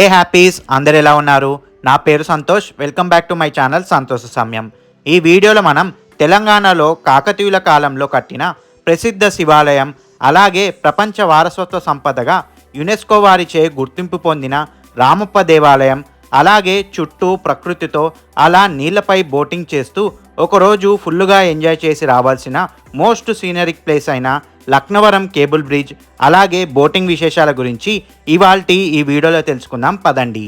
ఏ happies? అందరు ఎలా ఉన్నారు? నా పేరు Santosh. Welcome back to my channel Santosha Samayam. ఈ వీడియోలో మనం తెలంగాణలో కాకతీయుల కాలంలో కట్టిన ప్రసిద్ధ శివాలయం అలాగే ప్రపంచ వారసత్వ సంపదగా యునెస్కో వారిచే గుర్తింపు పొందిన రామప్ప దేవాలయం అలాగే చుట్టూ ప్రకృతితో అలా నీళ్ళపై బోటింగ్ చేస్తూ ఒకరోజు ఫుల్లుగా ఎంజాయ్ చేసి రావాల్సిన మోస్ట్ సీనరిక్ ప్లేస్ అయిన లక్నవరం కేబుల్ బ్రిడ్జ్ అలాగే బోటింగ్ విశేషాల గురించి ఇవాల్టి ఈ వీడియోలో తెలుసుకుందాం. పదండి.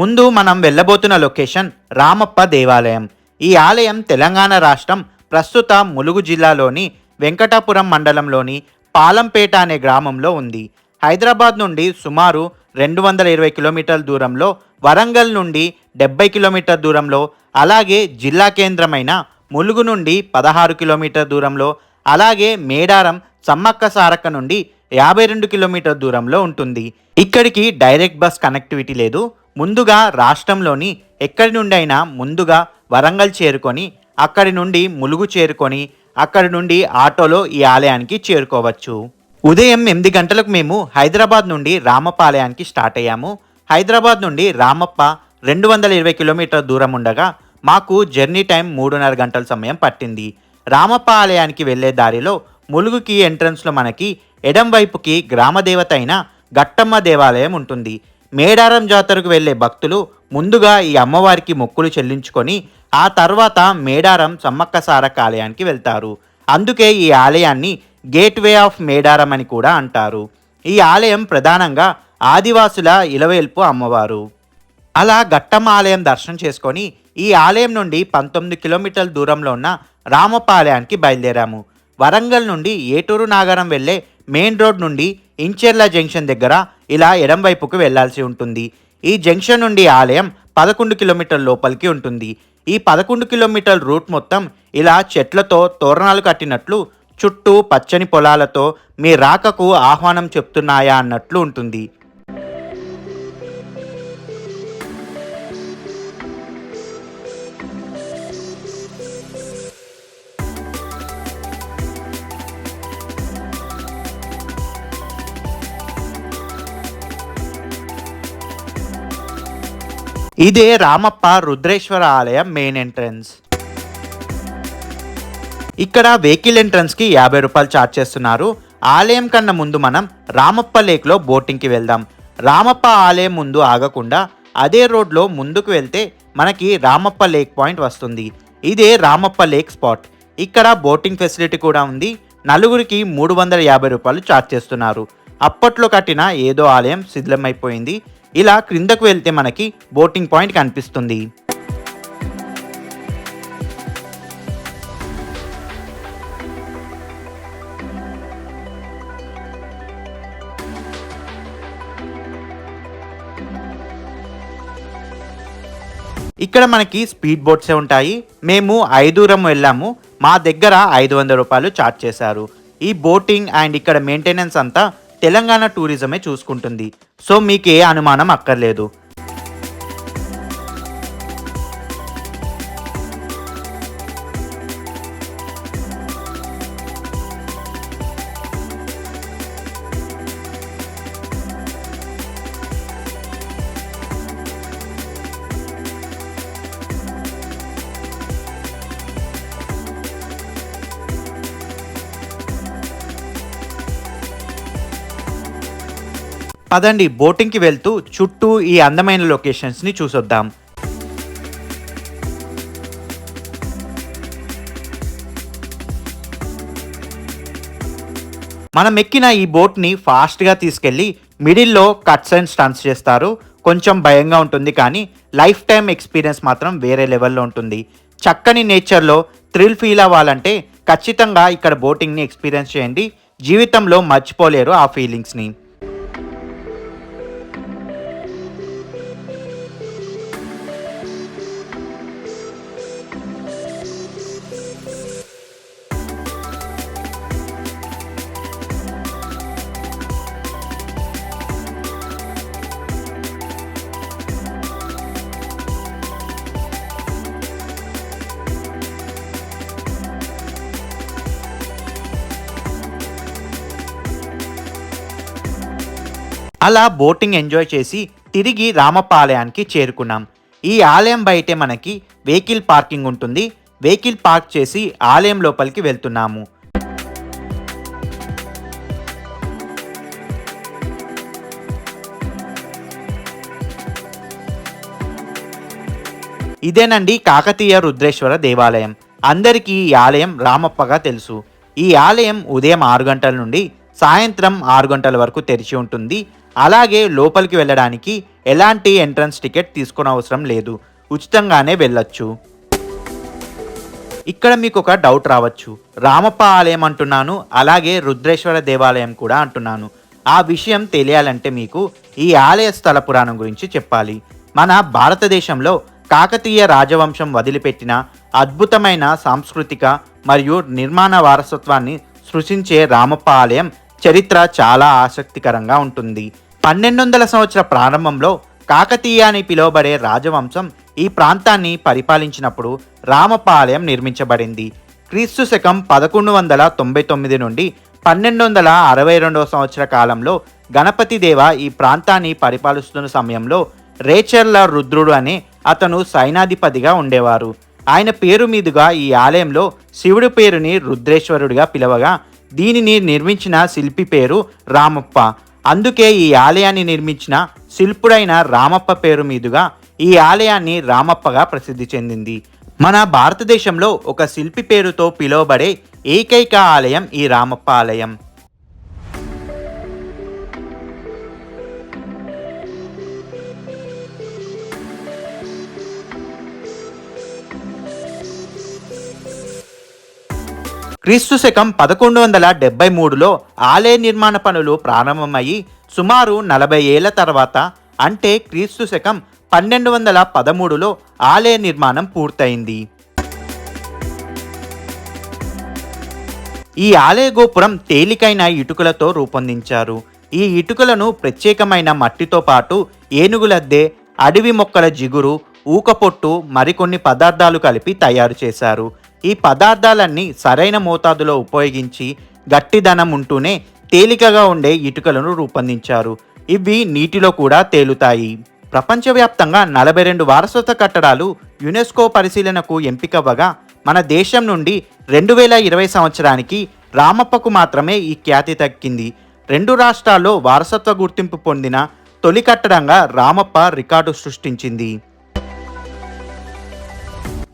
ముందు మనం వెళ్ళబోతున్న లొకేషన్ రామప్ప దేవాలయం. ఈ ఆలయం తెలంగాణ రాష్ట్రం ప్రస్తుత ములుగు జిల్లాలోని వెంకటాపురం మండలంలోని పాలంపేట అనే గ్రామంలో ఉంది. హైదరాబాద్ నుండి సుమారు రెండు వందల ఇరవై కిలోమీటర్ల దూరంలో వరంగల్ నుండి డెబ్బై కిలోమీటర్ దూరంలో అలాగే జిల్లా కేంద్రమైన ములుగు నుండి పదహారు కిలోమీటర్ దూరంలో అలాగే మేడారం సమ్మక్క సారక్క నుండి యాభై రెండు కిలోమీటర్ దూరంలో ఉంటుంది. ఇక్కడికి డైరెక్ట్ బస్ కనెక్టివిటీ లేదు. ముందుగా రాష్ట్రంలోని ఎక్కడి నుండి అయినా ముందుగా వరంగల్ చేరుకొని అక్కడి నుండి ములుగు చేరుకొని అక్కడి నుండి ఆటోలో ఈ ఆలయానికి చేరుకోవచ్చు. ఉదయం ఎనిమిది గంటలకు మేము హైదరాబాద్ నుండి రామప్ప ఆలయానికి స్టార్ట్ అయ్యాము. హైదరాబాద్ నుండి రామప్ప రెండు వందల ఇరవై కిలోమీటర్ దూరం ఉండగా మాకు జర్నీ టైం మూడున్నర గంటల సమయం పట్టింది. రామప్ప ఆలయానికి వెళ్ళే దారిలో ములుగుకి ఎంట్రన్స్లో మనకి ఎడం వైపుకి గ్రామదేవత అయిన గట్టమ్మ దేవాలయం ఉంటుంది. మేడారం జాతరకు వెళ్ళే భక్తులు ముందుగా ఈ అమ్మవారికి మొక్కులు చెల్లించుకొని ఆ తర్వాత మేడారం సమ్మక్క సారక్క ఆలయానికి వెళ్తారు. అందుకే ఈ ఆలయాన్ని గేట్వే ఆఫ్ మేడారం అని కూడా అంటారు. ఈ ఆలయం ప్రధానంగా ఆదివాసుల ఇలవేల్పు అమ్మవారు. అలా గట్టమ్మ ఆలయం దర్శనం చేసుకొని ఈ ఆలయం నుండి పంతొమ్మిది కిలోమీటర్ల దూరంలో ఉన్న రామపాలయానికి ఆలయానికి బయలుదేరాము. వరంగల్ నుండి ఏటూరు నాగరం వెళ్ళే మెయిన్ రోడ్ నుండి ఇంచెర్ల జంక్షన్ దగ్గర ఇలా ఎడం వైపుకు వెళ్ళాల్సి ఉంటుంది. ఈ జంక్షన్ నుండి ఆలయం పదకొండు కిలోమీటర్ల లోపలికి ఉంటుంది. ఈ పదకొండు కిలోమీటర్ల రూట్ మొత్తం ఇలా చెట్లతో తోరణాలు కట్టినట్లు చుట్టూ పచ్చని పొలాలతో మీ రాకకు ఆహ్వానం చెప్తున్నాయా అన్నట్లు ఉంటుంది. ఇదే రామప్ప రుద్రేశ్వర ఆలయం మెయిన్ ఎంట్రన్స్ ఇక్కడ వెహికల్ ఎంట్రన్స్కి యాభై రూపాయలు ఛార్జ్ చేస్తున్నారు. ఆలయం కన్నా ముందు మనం రామప్ప లేక్లో బోటింగ్కి వెళ్దాం. రామప్ప ఆలయం ముందు ఆగకుండా అదే రోడ్లో ముందుకు వెళ్తే మనకి రామప్ప లేక్ పాయింట్ వస్తుంది. ఇదే రామప్ప లేక్ స్పాట్ ఇక్కడ బోటింగ్ ఫెసిలిటీ కూడా ఉంది. నలుగురికి మూడు వందల యాభై రూపాయలు ఛార్జ్ చేస్తున్నారు. అప్పట్లో కట్టిన ఏదో ఆలయం శిథిలమైపోయింది. ఇలా క్రిందకు వెళ్తే మనకి బోటింగ్ పాయింట్ కనిపిస్తుంది. ఇక్కడ మనకి స్పీడ్ బోట్సే ఉంటాయి. మేము ఐదూరం వెళ్ళాము. మా దగ్గర ఐదు వందల రూపాయలు ఛార్జ్ చేశారు. ఈ బోటింగ్ అండ్ ఇక్కడ మెయింటెనెన్స్ అంతా తెలంగాణ టూరిజమే చూసుకుంటుంది. సో మీకు ఏ అనుమానం అక్కర్లేదు. పదండి బోటింగ్కి వెళ్తూ చుట్టూ ఈ అందమైన లొకేషన్స్ని చూసొద్దాం. మనం ఎక్కిన ఈ బోట్ని ఫాస్ట్గా తీసుకెళ్ళి మిడిల్లో కట్స్ అండ్ స్టన్స్ చేస్తారు. కొంచెం భయంగా ఉంటుంది కానీ లైఫ్ టైం ఎక్స్పీరియన్స్ మాత్రం వేరే లెవెల్లో ఉంటుంది. చక్కని నేచర్లో థ్రిల్ ఫీల్ అవ్వాలంటే ఖచ్చితంగా ఇక్కడ బోటింగ్ని ఎక్స్పీరియన్స్ చేయండి. జీవితంలో మర్చిపోలేరు ఆ ఫీలింగ్స్ని. అలా బోటింగ్ ఎంజాయ్ చేసి తిరిగి రామప్ప ఆలయానికి చేరుకున్నాం. ఈ ఆలయం బయటే మనకి వెహికల్ పార్కింగ్ ఉంటుంది. వెహికల్ పార్క్ చేసి ఆలయం లోపలికి వెళ్తున్నాము. ఇదేనండి కాకతీయ రుద్రేశ్వర దేవాలయం. అందరికీ ఈ ఆలయం రామప్పగా తెలుసు. ఈ ఆలయం ఉదయం ఆరు గంటల నుండి సాయంత్రం ఆరు గంటల వరకు తెరిచి ఉంటుంది. అలాగే లోపలికి వెళ్ళడానికి ఎలాంటి ఎంట్రన్స్ టికెట్ తీసుకునే లేదు. ఉచితంగానే వెళ్ళొచ్చు. ఇక్కడ మీకు ఒక డౌట్ రావచ్చు. రామప్ప ఆలయం అంటున్నాను అలాగే రుద్రేశ్వర దేవాలయం కూడా అంటున్నాను. ఆ విషయం తెలియాలంటే మీకు ఈ ఆలయ స్థల పురాణం గురించి చెప్పాలి. మన భారతదేశంలో కాకతీయ రాజవంశం వదిలిపెట్టిన అద్భుతమైన సాంస్కృతిక మరియు నిర్మాణ వారసత్వాన్ని సృష్టించే రామప్ప ఆలయం చరిత్ర చాలా ఆసక్తికరంగా ఉంటుంది. పన్నెండు వందల సంవత్సర ప్రారంభంలో కాకతీయ అని పిలువబడే రాజవంశం ఈ ప్రాంతాన్ని పరిపాలించినప్పుడు రామపాలయం నిర్మించబడింది. క్రీస్తు శకం పదకొండు వందల తొంభై తొమ్మిది నుండి పన్నెండు వందల అరవై రెండవ సంవత్సర కాలంలో గణపతి దేవ ఈ ప్రాంతాన్ని పరిపాలిస్తున్న సమయంలో రేచర్ల రుద్రుడు అనే అతను సైనాధిపతిగా ఉండేవారు. ఆయన పేరు మీదుగా ఈ ఆలయంలో శివుడి పేరుని రుద్రేశ్వరుడిగా పిలవగా దీనిని నిర్మించిన శిల్పి పేరు రామప్ప. అందుకే ఈ ఆలయాన్ని నిర్మించిన శిల్పుడైన రామప్ప పేరు మీదుగా ఈ ఆలయాన్ని రామప్పగా ప్రసిద్ధి చెందింది. మన భారతదేశంలో ఒక శిల్పి పేరుతో పిలువబడే ఏకైక ఆలయం ఈ రామప్ప ఆలయం. క్రీస్తు శకం పదకొండు వందల డెబ్బై మూడులో ఆలయ నిర్మాణ పనులు ప్రారంభమయ్యి సుమారు నలభై ఏళ్ళ తర్వాత అంటే క్రీస్తు శకం పన్నెండు వందల పదమూడులో ఆలయ నిర్మాణం పూర్తయింది. ఈ ఆలయ గోపురం తేలికైన ఇటుకలతో రూపొందించారు. ఈ ఇటుకలను ప్రత్యేకమైన మట్టితో పాటు ఏనుగులద్దె అడవి మొక్కల జిగురు ఊకపొట్టు మరికొన్ని పదార్థాలు కలిపి తయారు చేశారు. ఈ పదార్థాలన్నీ సరైన మోతాదులో ఉపయోగించి గట్టిదనం ఉంటూనే తేలికగా ఉండే ఇటుకలను రూపొందించారు. ఇవి నీటిలో కూడా తేలుతాయి. ప్రపంచవ్యాప్తంగా నలభై రెండు వారసత్వ కట్టడాలు యునెస్కో పరిశీలనకు ఎంపికవ్వగా మన దేశం నుండి రెండు వేల ఇరవై సంవత్సరానికి రామప్పకు మాత్రమే ఈ ఖ్యాతి దక్కింది. రెండు రాష్ట్రాల్లో వారసత్వ గుర్తింపు పొందిన తొలి కట్టడంగా రామప్ప రికార్డు సృష్టించింది.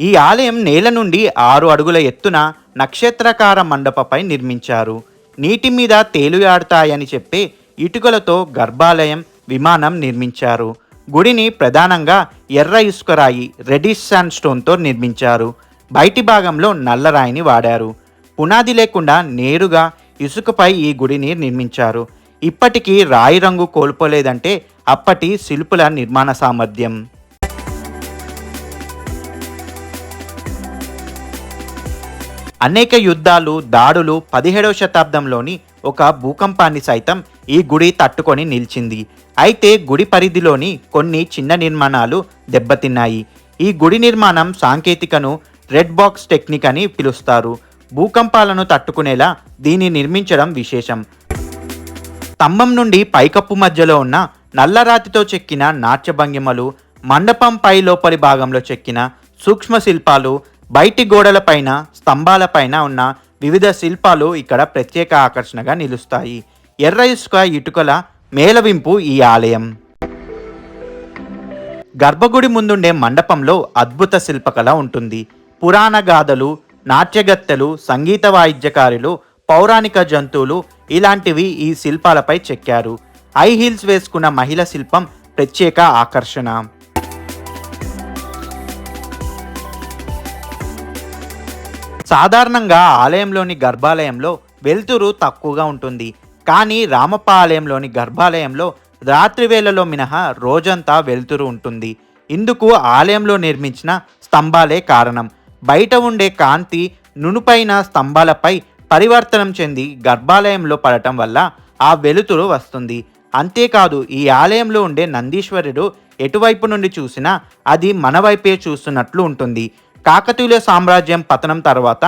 ఈ ఆలయం నేల నుండి ఆరు అడుగుల ఎత్తున నక్షత్రకార మండపపై నిర్మించారు. నీటి మీద తేలుయాడతాయని చెప్పే ఇటుకలతో గర్భాలయం విమానం నిర్మించారు. గుడిని ప్రధానంగా ఎర్ర ఇసుకరాయి రెడిష్ శాండ్ స్టోన్తో నిర్మించారు. బయటి భాగంలో నల్లరాయిని వాడారు. పునాది లేకుండా నేరుగా ఇసుకపై ఈ గుడిని నిర్మించారు. ఇప్పటికీ రాయి రంగు కోల్పోలేదంటే అప్పటి శిల్పుల నిర్మాణ సామర్థ్యం. అనేక యుద్ధాలు దాడులు పదిహేడవ శతాబ్దంలోని ఒక భూకంపాన్ని సైతం ఈ గుడి తట్టుకొని నిలిచింది. అయితే గుడి పరిధిలోని కొన్ని చిన్న నిర్మాణాలు దెబ్బతిన్నాయి. ఈ గుడి నిర్మాణం సాంకేతికను రెడ్ బాక్స్ టెక్నిక్ అని పిలుస్తారు. భూకంపాలను తట్టుకునేలా దీన్ని నిర్మించడం విశేషం. స్తంభం నుండి పైకప్పు మధ్యలో ఉన్న నల్లరాతితో చెక్కిన నాట్య భంగిమలు మండపం పై లోపలి భాగంలో చెక్కిన సూక్ష్మ శిల్పాలు బయటి గోడలపైన స్తంభాలపైన ఉన్న వివిధ శిల్పాలు ఇక్కడ ప్రత్యేక ఆకర్షణగా నిలుస్తాయి. ఎర్ర ఇసుక ఇటుకల మేలవింపు ఈ ఆలయం. గర్భగుడి ముందుండే మండపంలో అద్భుత శిల్పకళ ఉంటుంది. పురాణ గాథలు నాట్యగత్తెలు సంగీత వాయిద్యకారులు పౌరాణిక జంతువులు ఇలాంటివి ఈ శిల్పాలపై చెక్కారు. హై హీల్స్ వేసుకున్న మహిళ శిల్పం ప్రత్యేక ఆకర్షణ. సాధారణంగా ఆలయంలోని గర్భాలయంలో వెలుతురు తక్కువగా ఉంటుంది. కానీ రామప్ప ఆలయంలోని గర్భాలయంలో రాత్రి వేళలో మినహా రోజంతా వెలుతురు ఉంటుంది. ఇందుకు ఆలయంలో నిర్మించిన స్తంభాలే కారణం. బయట ఉండే కాంతి నునుపైన స్తంభాలపై పరివర్తనం చెంది గర్భాలయంలో పడటం వల్ల ఆ వెలుతురు వస్తుంది. అంతేకాదు ఈ ఆలయంలో ఉండే నందీశ్వరుడు ఎటువైపు నుండి చూసినా అది మన వైపే చూస్తున్నట్లు ఉంటుంది. కాకతీయుల సామ్రాజ్యం పతనం తర్వాత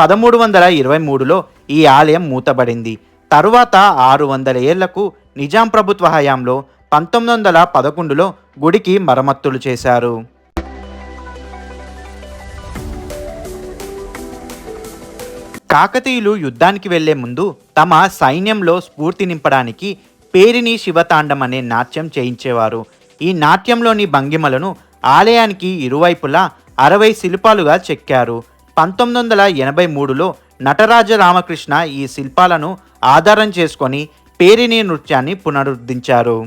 పదమూడు వందల ఇరవై మూడులో ఈ ఆలయం మూతబడింది. తరువాత ఆరు వందల ఏళ్ళకు నిజాం ప్రభుత్వ హయాంలో పంతొమ్మిది వందల పదకొండులో గుడికి మరమ్మతులు చేశారు. కాకతీయులు యుద్ధానికి వెళ్ళే ముందు తమ సైన్యంలో స్ఫూర్తి నింపడానికి పేరిని శివతాండం అనే నాట్యం చేయించేవారు. ఈ నాట్యంలోని భంగిమలను ఆలయానికి ఇరువైపులా అరవై శిల్పాలుగా చెక్కారు. పంతొమ్మిది వందల ఎనభై మూడులో నటరాజ రామకృష్ణ ఈ శిల్పాలను ఆధారం చేసుకొని పేరిని నృత్యాన్ని పునరుద్ధరించారు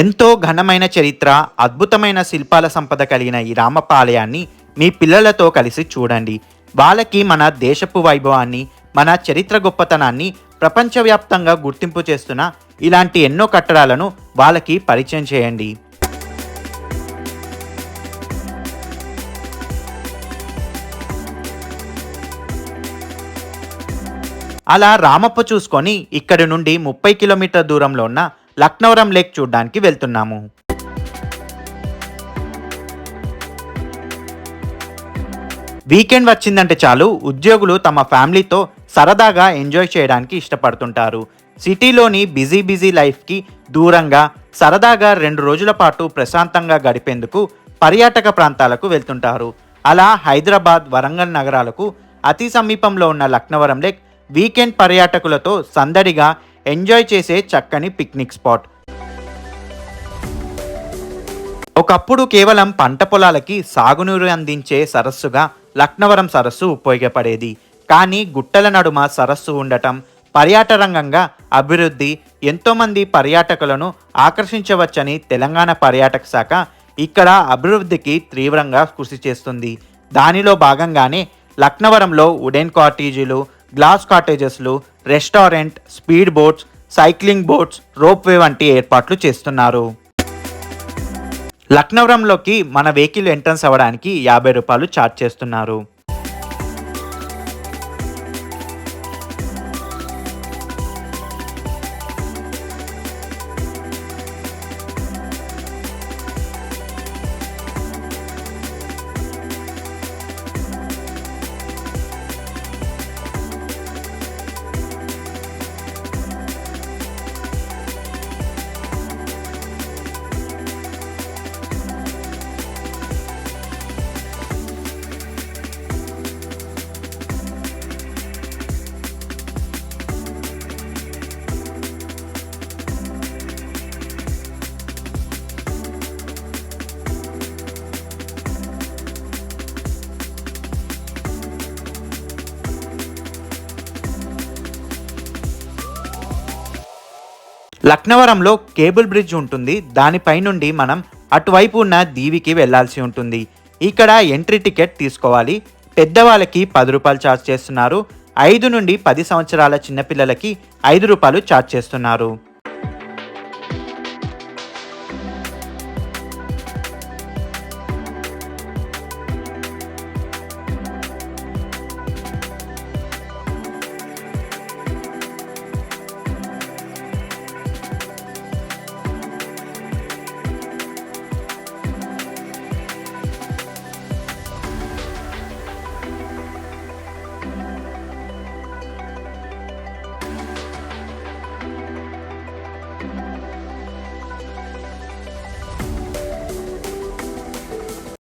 ఎంతో ఘనమైన చరిత్ర అద్భుతమైన శిల్పాల సంపద కలిగిన ఈ రామప్ప ఆలయాన్ని మీ పిల్లలతో కలిసి చూడండి. వాళ్ళకి మన దేశపు వైభవాన్ని మన చరిత్ర గొప్పతనాన్ని ప్రపంచవ్యాప్తంగా గుర్తింపు చేస్తున్న ఇలాంటి ఎన్నో కట్టడాలను వాళ్ళకి పరిచయం చేయండి. అలా రామప్ప చూసుకొని ఇక్కడి నుండి ముప్పై కిలోమీటర్ దూరంలో ఉన్న లక్నవరం లేక్ చూడడానికి వెళ్తున్నాము. వీకెండ్ వచ్చిందంటే చాలు ఉద్యోగులు తమ ఫ్యామిలీతో సరదాగా ఎంజాయ్ చేయడానికి ఇష్టపడుతుంటారు. సిటీలోని బిజీ బిజీ లైఫ్కి దూరంగా సరదాగా రెండు రోజుల పాటు ప్రశాంతంగా గడిపేందుకు పర్యాటక ప్రాంతాలకు వెళ్తుంటారు. అలా హైదరాబాద్ వరంగల్ నగరాలకు అతి సమీపంలో ఉన్న లక్నవరం లేక్ వీకెండ్ పర్యాటకులతో సందడిగా ఎంజాయ్ చేసే చక్కని పిక్నిక్ స్పాట్. ఒకప్పుడు కేవలం పంట పొలాలకి సాగునీరు అందించే సరస్సుగా లక్నవరం సరస్సు ఉపయోగపడేది. కానీ గుట్టల నడుమ సరస్సు ఉండటం పర్యాటరంగంగా అభివృద్ధి ఎంతోమంది పర్యాటకులను ఆకర్షించవచ్చని తెలంగాణ పర్యాటక శాఖ ఇక్కడ అభివృద్ధికి తీవ్రంగా కృషి చేస్తుంది. దానిలో భాగంగానే లక్నవరంలో ఉడెన్ కాటేజీలు glass కాటేజెస్లు restaurant speed boats cycling boats ropeway వంటి ఏర్పాట్లు చేస్తున్నారు. లక్నవరంలోకి మన వెహికల్ ఎంట్రన్స్ అవ్వడానికి యాభై రూపాయలు ఛార్జ్ చేస్తున్నారు. లక్నవరంలో కేబుల్ బ్రిడ్జ్ ఉంటుంది. దానిపై నుండి మనం అటువైపు ఉన్న దీవికి వెళ్ళాల్సి ఉంటుంది. ఇక్కడ ఎంట్రీ టికెట్ తీసుకోవాలి. పెద్దవాళ్ళకి పది రూపాయలు ఛార్జ్ చేస్తున్నారు. ఐదు నుండి పది సంవత్సరాల చిన్నపిల్లలకి ఐదు రూపాయలు ఛార్జ్ చేస్తున్నారు.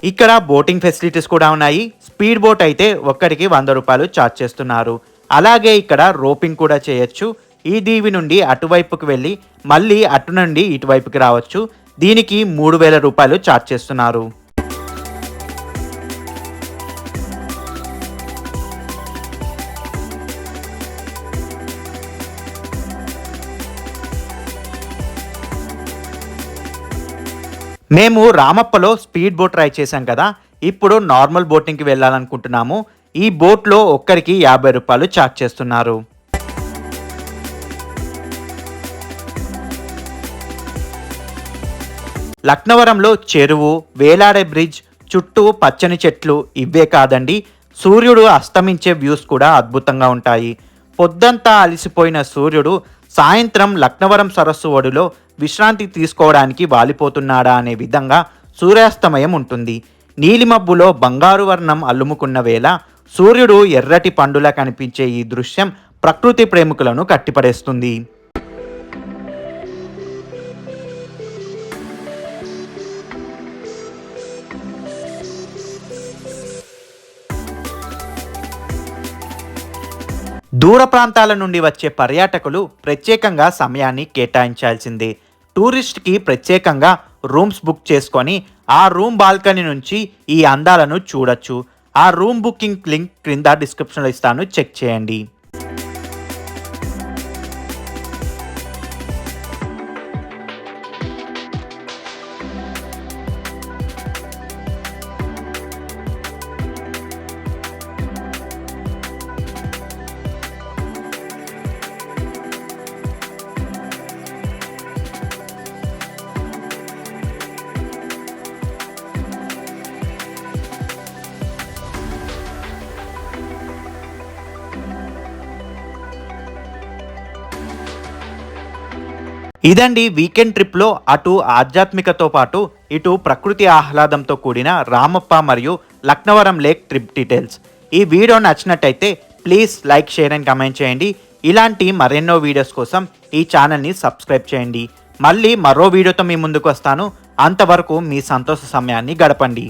ఇక్కడ బోటింగ్ ఫెసిలిటీస్ కూడా ఉన్నాయి. స్పీడ్ బోట్ అయితే ఒక్కడికి వంద రూపాయలు ఛార్జ్ చేస్తున్నారు. అలాగే ఇక్కడ రోపింగ్ కూడా చేయొచ్చు. ఈ దీవి నుండి అటువైపుకు వెళ్ళి మళ్ళీ అటు నుండి ఇటువైపుకి రావచ్చు. దీనికి మూడు వేల రూపాయలు ఛార్జ్ చేస్తున్నారు. మేము రామప్పలో స్పీడ్ బోట్ ట్రై చేశాం కదా ఇప్పుడు నార్మల్ బోటింగ్కి వెళ్ళాలనుకుంటున్నాము. ఈ బోట్లో ఒక్కరికి యాభై రూపాయలు చార్జ్ చేస్తున్నారు. లక్నవరంలో చెరువు వేలాడే బ్రిడ్జ్ చుట్టూ పచ్చని చెట్లు ఇవే కాదండి సూర్యుడు అస్తమించే వ్యూస్ కూడా అద్భుతంగా ఉంటాయి. పొద్దంతా అలసిపోయిన సూర్యుడు సాయంత్రం లక్నవరం సరస్సు ఒడిలో విశ్రాంతి తీసుకోవడానికి వాలిపోతున్నాడా అనే విధంగా సూర్యాస్తమయం ఉంటుంది. నీలిమబ్బులో బంగారు వర్ణం అల్లుముకున్న వేళ సూర్యుడు ఎర్రటి పండులా కనిపించే ఈ దృశ్యం ప్రకృతి ప్రేమికులను కట్టిపడేస్తుంది. దూర ప్రాంతాల నుండి వచ్చే పర్యాటకులు ప్రత్యేకంగా సమయాన్ని కేటాయించాల్సిందే. టూరిస్ట్కి ప్రత్యేకంగా రూమ్స్ బుక్ చేసుకొని ఆ రూమ్ బాల్కనీ నుంచి ఈ అందాలను చూడొచ్చు. ఆ రూమ్ బుకింగ్ లింక్ క్రింద డిస్క్రిప్షన్లో ఇస్తాను. చెక్ చేయండి. ఇదండి వీకెండ్ ట్రిప్లో అటు ఆధ్యాత్మికతో పాటు ఇటు ప్రకృతి ఆహ్లాదంతో కూడిన రామప్ప మరియు లక్నవరం లేక్ ట్రిప్ డీటెయిల్స్. ఈ వీడియో నచ్చినట్టయితే please like share and comment చేయండి. ఇలాంటి మరెన్నో వీడియోస్ కోసం ఈ ఛానల్ని సబ్స్క్రైబ్ చేయండి. మళ్ళీ మరో వీడియోతో మీ ముందుకు వస్తాను. అంతవరకు మీ సంతోష సమయాన్ని గడపండి.